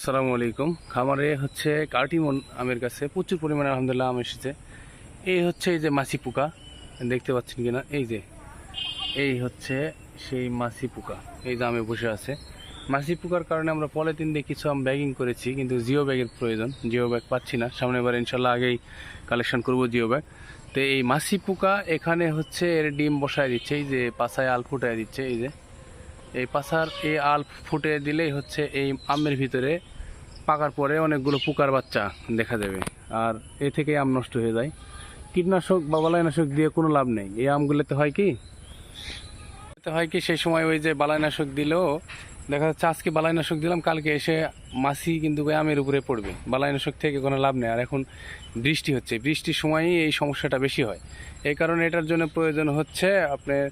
আসসালামু আলাইকুম। খামারে হচ্ছে কার্টিমন আমের কাছে প্রচুর পরিমাণে আলহামদুলিল্লাহ আম এসেছে। এই হচ্ছে এই যে মাছি পোকা, দেখতে পাচ্ছেন কিনা? এই যে, এই হচ্ছে সেই মাছি পোকা, এই যে আমে বসে আছে। মাছি পোকার কারণে আমরা পলিথিন দিয়ে কিছু আম ব্যাগিং করেছি, কিন্তু জিও ব্যাগের প্রয়োজন। জিও ব্যাগ পাচ্ছি না। সামনে বার ইনশাল্লাহ আগেই কালেকশন করব জিও ব্যাগ তো এই মাছি পোকা এখানে হচ্ছে এর ডিম বসায় দিচ্ছে, এই যে পাশায় আল ফুটায় দিচ্ছে, এই যে। এই পাশার এই আল ফুটে দিলেই হচ্ছে এই আমের ভিতরে পাকার পরে অনেকগুলো পোকার বাচ্চা দেখা যাবে আর এ থেকে আম নষ্ট হয়ে যায়। কীটনাশক বা বালাইনাশক দিয়ে কোনো লাভ নেই। এই আমগুলোতে হয় কি? হয় কি, সেই সময় ওই যে বালাইনাশক দিলেও দেখা যাচ্ছে আজকে বালাইনাশক দিলাম, কালকে এসে মাছি কিন্তু আমের উপরে পড়বে। বালাইনাশক থেকে কোনো লাভ নেই। আর এখন বৃষ্টি হচ্ছে। বৃষ্টির সময়ই এই সমস্যাটা বেশি হয়। এই কারণে এটার জন্য প্রয়োজন হচ্ছে আপনার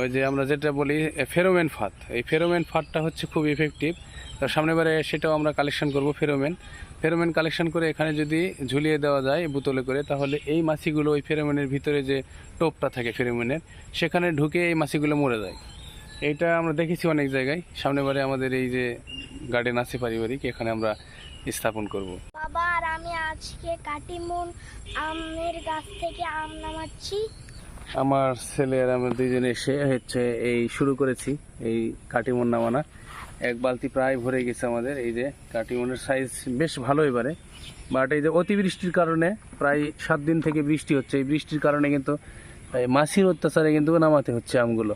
ওই যে আমরা যেটা বলি ফেরোমেন ফাঁদ। এই ফেরোমেন ফাঁদটা হচ্ছে খুব ইফেক্টিভ তো সামনেবারে সেটাও আমরা কালেকশন করব, ফেরোমেন। ফেরোমেন কালেকশন করে এখানে যদি ঝুলিয়ে দেওয়া যায় বোতলে করে, তাহলে এই মাছিগুলো ওই ফেরোমেনের ভিতরে যে টোপটা থাকে ফেরোমেনের, সেখানে ঢুকে এই মাছিগুলো মরে যায়। এইটা আমরা দেখেছি অনেক জায়গায়। সামনেবারে আমাদের এই যে গার্ডেন আছে পারিবারিক, এখানে আমরা স্থাপন করব। বাবা, আর আমি আজকে কাটিমুন আমের গাছ থেকে আম নামাচ্ছি। আমার ছেলে আর আমরা দুইজনে এসে হচ্ছে এই শুরু করেছি, এই কাটিমন নামানা। এক বালতি প্রায় ভরে গেছে আমাদের, এই যে কাটিমনের সাইজ বেশ ভালো এবারে। বাট এই যে অতিবৃষ্টির কারণে প্রায় সাত দিন থেকে বৃষ্টি হচ্ছে। এই বৃষ্টির কারণে কিন্তু মাছির অত্যাচারে কিন্তু নামাতে হচ্ছে আমগুলো।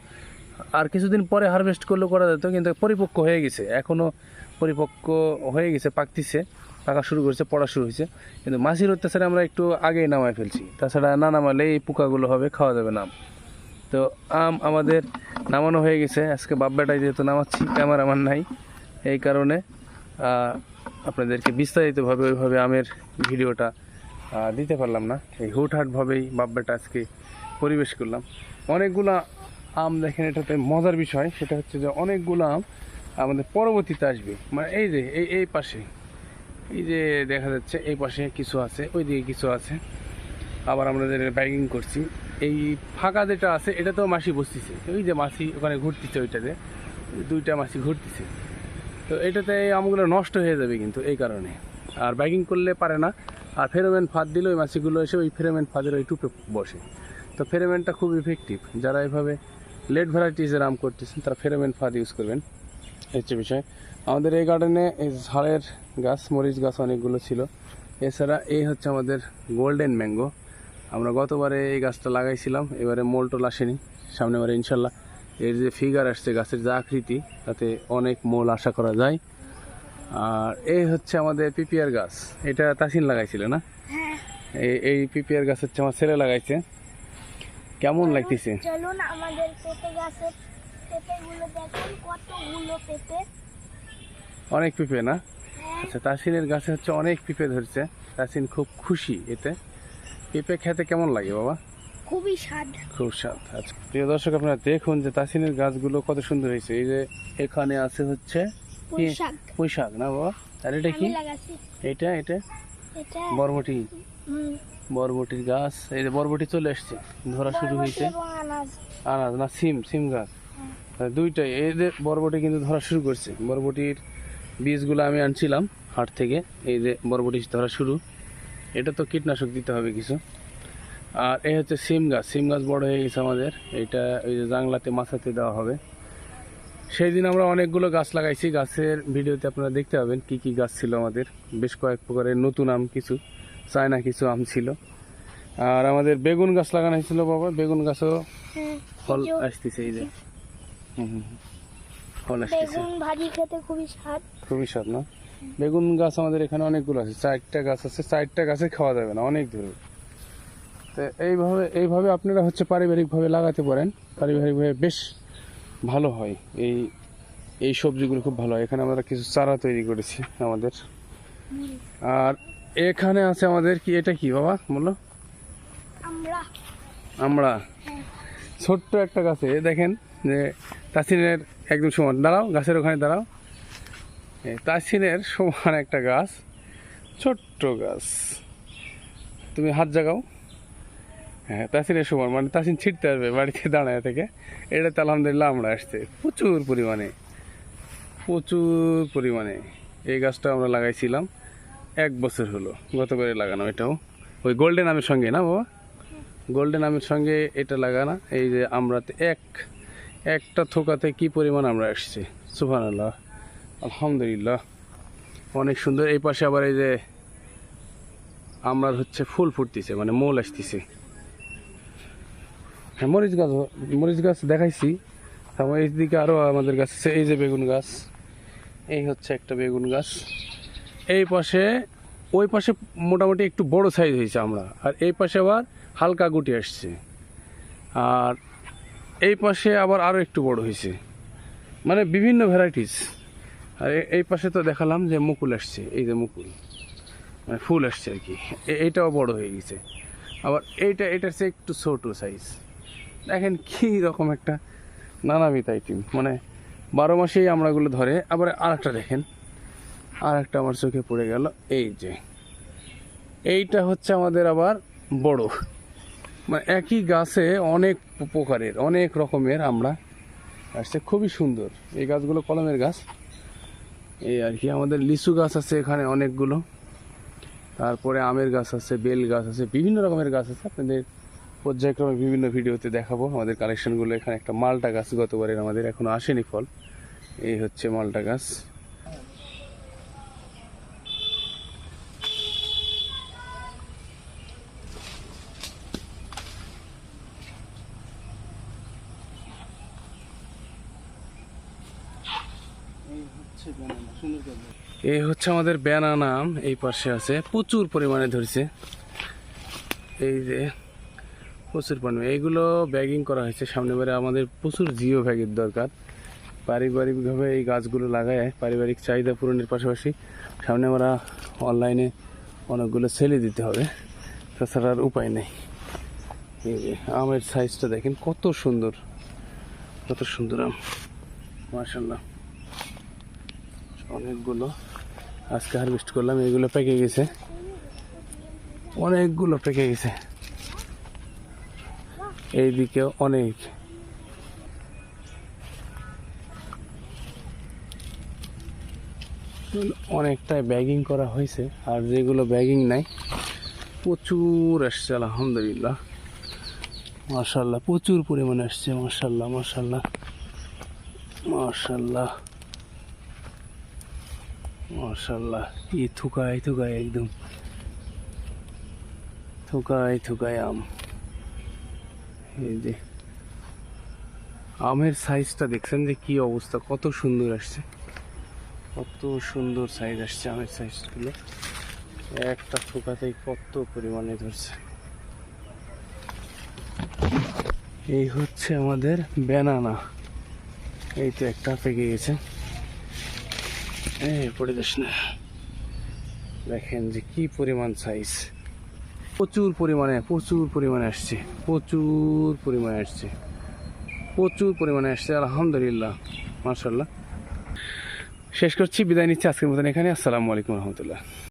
আর কিছুদিন পরে হারভেস্ট করলেও করা যেত, কিন্তু পরিপক্ক হয়ে গেছে। এখনও পরিপক্ক হয়ে গেছে, পাকতিছে। পাকা শুরু করেছে, পড়া শুরু হয়েছে। কিন্তু মাছির অত্যাচারে আমরা একটু আগেই নামায় ফেলছি। তাছাড়া না নামালে এই পোকাগুলো হবে, খাওয়া যাবে না। তো আম আমাদের নামানো হয়ে গেছে। আজকে বাব্বাটাই যেহেতু নামাচ্ছি ক্যামেরাম্যান নাই। এই কারণে আপনাদেরকে বিস্তারিতভাবে ওইভাবে আমের ভিডিওটা দিতে পারলাম না। এই হুটহাটভাবেই বাব্বাটা আজকে পরিবেশ করলাম। অনেকগুলো আম দেখেন, এটাতে মজার বিষয়। সেটা হচ্ছে যে অনেকগুলো আম আমাদের পরবর্তীতে আসবে। মানে এই যে, এই এই পাশে। এই যে দেখা যাচ্ছে, এই পাশে কিছু আছে ওই দিকে কিছু আছে। আবার আমরা যে বাইকিং করছি, এই ফাঁকা যেটা আছে, এটা তো মাছি বসতেছে। ওই যে মাছি ওখানে ঘুরতেছে ওইটাতে দুইটা মাছি ঘুরতেছে। তো এটাতে এই আমগুলো নষ্ট হয়ে যাবে কিন্তু এই কারণে। আর বাইকিং করলে পারে না। আর ফেরোমেন ফাঁদ দিলে ওই মাছিগুলো এসে ওই ফেরোমেন ফাঁদের ওই টুপে বসে। তো ফেরোমেনটা খুব ইফেক্টিভ যারা এভাবে লেট ভ্যারাইটিসের আম করতেছেন, তারা ফেরোমেন ফাঁদ ইউজ করবেন। হচ্ছে বিষয়। আমাদের এই গার্ডেনে এই ঝাড়ের গাছ মরিচ গাছ অনেকগুলো ছিল। এছাড়া এই হচ্ছে আমাদের গোল্ডেন ম্যাঙ্গো আমরা গতবারে এই গাছটা লাগাইছিলাম এবারে মোলটোল আসেনি। সামনেবারে ইনশাল্লাহ এর যে ফিগার আসছে গাছের যে আকৃতি তাতে অনেক মোল আশা করা যায়। আর এই হচ্ছে আমাদের পিপিআর গাছ। এটা তাসিন লাগাইছিল না? হ্যাঁ। এই এই পিপিআর গাছ হচ্ছে আমার ছেলে লাগাইছে। কেমন লাগতেছে? চলুন আমাদের পেঁপে গাছের পেঁপেগুলো দেখুন পেঁপে। অনেক পিঁপে না? হ্যাঁ। আচ্ছা তাসিনের গাছে হচ্ছে অনেক পিঁপে ধরছে। তাসিন খুব খুশি এতে। পেঁপে খেতে কেমন লাগে বাবা? খুবই স্বাদ। খুব স্বাদ। আচ্ছা প্রিয় দর্শক আপনারা দেখুন যে তাসিনের গাছগুলো কত সুন্দর হয়েছে। এই যে এখানে আছে হচ্ছে পুঁই শাক না বাবা? আর এটা কি? এটা এটা? বরবটি। বরবটির গাছ। এই যে বরবটি চলে আসছে ধরা শুরু হয়েছে। আনাজ না সিম সিম গাছ। দুইটাই। এই যে বরবটি কিন্তু ধরা শুরু করছে। বরবটির বীজগুলো আমি আনছিলাম হাট থেকে। এই যে বরবটি ধরা শুরু। এটা তো কীটনাশক দিতে হবে কিছু। আর এই হচ্ছে সিম গাছ। সিম গাছ বড় হয়ে গেছে আমাদের। এটা ওই যে জাংলাতে মাথাতে দেওয়া হবে। সেই দিন আমরা অনেকগুলো গাছ লাগাইছি। গাছের ভিডিওতে আপনারা দেখতে পাবেন কি কি গাছ ছিল আমাদের। বেশ কয়েক প্রকারের নতুন আম কিছু চায়না কিছু আম ছিল। আর আমাদের বেগুন গাছ লাগানো হয়েছিল বাবা। বেগুন গাছও হ্যাঁ, ফল আসতেছে এই যে। ফল আসতেছে বেগুন ভাজি খেতে খুবই স্বাদ। খুবই স্বাদ না? বেগুন গাছ আমাদের এখানে অনেকগুলো আছে। চারটা গাছ আছে। চারটা গাছে খাওয়া যাবে না অনেক দূর। তো এইভাবে এইভাবে আপনারা হচ্ছে পারিবারিকভাবে লাগাতে পারেন। পারিবারিকভাবে বেশ ভালো হয়। এই এই সবজিগুলো খুব ভালো হয়। এখানে আমরা কিছু চারা তৈরি করেছি আমাদের। আর এখানে আছে আমাদের কি এটা কি বাবা? বলো। আমরা হ্যাঁ, ছোট্ট একটা গাছে দেখেন। যে তাসিনের একদম সমান। দাঁড়াও, গাছের ওখানে দাঁড়াও। তাসিনের সমান একটা গাছ, ছোট্ট গাছ। তুমি হাত জাগাও। হ্যাঁ তাসিনের সমান মানে তাসিন ছিটতে পারবে বাড়িতে দাঁড়ায় থেকে। এটাতে আলহামদুলিল্লাহ আমরা আসছে। প্রচুর পরিমাণে প্রচুর পরিমাণে। এই গাছটা আমরা লাগাইছিলাম এক বছর হলো গতবারে লাগানো এটাও। ওই গোল্ডেন আমের সঙ্গে না বাবা? গোল্ডেন আমের সঙ্গে এটা লাগানো, এই যে আমরাতে এক একটা থোকাতে কি পরিমাণ আমরা আসছি? সুফান আল্লাহ আলহামদুলিল্লাহ। অনেক সুন্দর। এই পাশে আবার এই যে আমরার হচ্ছে ফুল ফুটতেছে মানে মোল আসতেছে। হ্যাঁ মরিচ গাছ মরিচ গাছ দেখাইছি। তারপর এই দিকে আরও আমাদের গাছ আছে, এই যে বেগুন গাছ। এই হচ্ছে একটা বেগুন গাছ। এই পাশে, ওই পাশে মোটামুটি একটু বড় সাইজ হয়েছে আমরা। আর এই পাশে আবার হালকা গুটি আসছে। আর এই পাশে আবার আরও একটু বড় হয়েছে। মানে বিভিন্ন ভ্যারাইটিস আর এই পাশে তো দেখালাম যে মুকুল আসছে, এই যে মুকুল। মানে ফুল আসছে আর কি। এইটাও বড় হয়ে গেছে। আবার এইটা এটার চেয়ে একটু ছোট সাইজ দেখেন কী রকম একটা নানাবিধ আইটেম মানে বারো মাসেই আমরাগুলো ধরে। আবার আর একটা দেখেন। আর একটা আমার চোখে পড়ে গেল। এই যে। এইটা হচ্ছে আমাদের আবার বড়। মানে একই গাছে অনেক প্রকারের অনেক রকমের আমরা আসছে। খুবই সুন্দর। এই গাছগুলো কলমের গাছ। এই আর কি, আমাদের লিচু গাছ আছে এখানে অনেকগুলো। তারপরে আমের গাছ আছে, বেল গাছ আছে, বিভিন্ন রকমের গাছ আছে। আপনাদের পর্যায়ক্রমে বিভিন্ন ভিডিওতে দেখাবো। আমাদের কালেকশনগুলো এখানে একটা মালটা গাছ গতবারের আমাদের এখনও আসেনি ফল। এই হচ্ছে মালটা গাছ। এই হচ্ছে আমাদের ব্যানানা আম এই পাশে আছে। প্রচুর পরিমাণে ধরছে। এই যে, প্রচুর পরিমাণে। এইগুলো ব্যাগিং করা হয়েছে সামনেবারে আমাদের প্রচুর জিও ব্যাগের দরকার। পারিবারিকভাবে এই গাছগুলো লাগায়, পারিবারিক চাহিদা পূরণের পাশাপাশি সামনে আমরা অনলাইনে অনেকগুলো ছেলে দিতে হবে। তাছাড়া আর উপায় নেই। আমের সাইজটা দেখেন কত সুন্দর। কত সুন্দর আম। মার্শাল্লাহ অনেকগুলো। আজকে হারভেস্ট করলাম, এগুলো পেকে গেছে। অনেকগুলো পেকে গেছে। এইদিকে অনেক। অনেকটাই ব্যাগিং করা হয়েছে, আর যেগুলো ব্যাগিং নাই, প্রচুর আসছে, আলহামদুলিল্লাহ। মার্শাল্লাহ প্রচুর পরিমাণে আসছে মার্শাল্লাহ মার্শাল্লাহ মার্শাল্লাহ মার্শাল্লাহ ই থুকায় থুকায় একদম। থুকায় থুকায় আম। এই যে, আমের সাইজটা দেখছেন যে কি অবস্থা, কত সুন্দর আসছে। কত সুন্দর সাইজ আসছে আমের সাইজগুলো একটা থুকাতেই কত পরিমাণে ধরছে। এই হচ্ছে আমাদের ব্যানানা এই তো একটা পেকে গেছে। দেখেন যে কি পরিমাণ সাইজ প্রচুর পরিমাণে প্রচুর পরিমাণে আসছে, প্রচুর পরিমাণে আসছে, প্রচুর পরিমাণে আসছে, আলহামদুলিল্লাহ মার্শাল্লাহ শেষ করছি, বিদায় নিচ্ছি আজকের মতন এখানে, আসসালামু আলাইকুম রহমতুল্লাহ।